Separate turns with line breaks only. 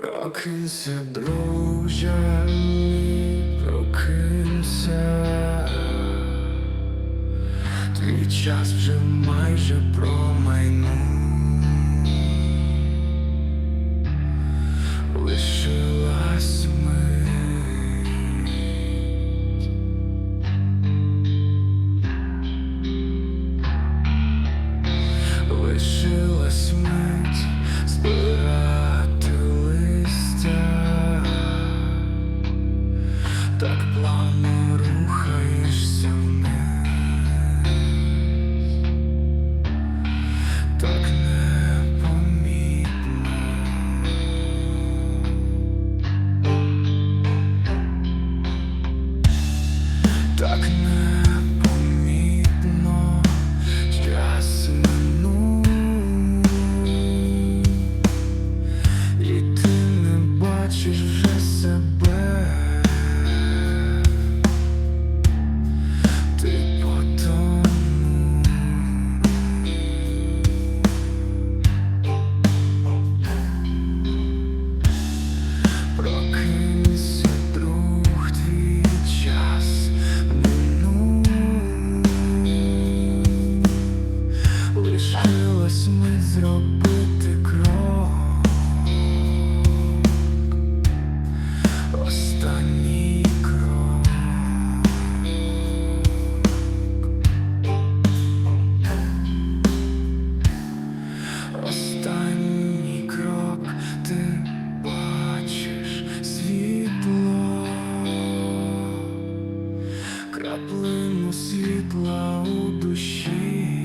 Прокинься, друже, прокинься, твій час вже майже промайнув. Лишилась мить. Лишилась мить так плавно рухаєшся вниз, так непомітно. Так непомітно Лишилось ми зробити крок. Останній крок. Останній крок. Ти бачиш світло, краплину світла у душі.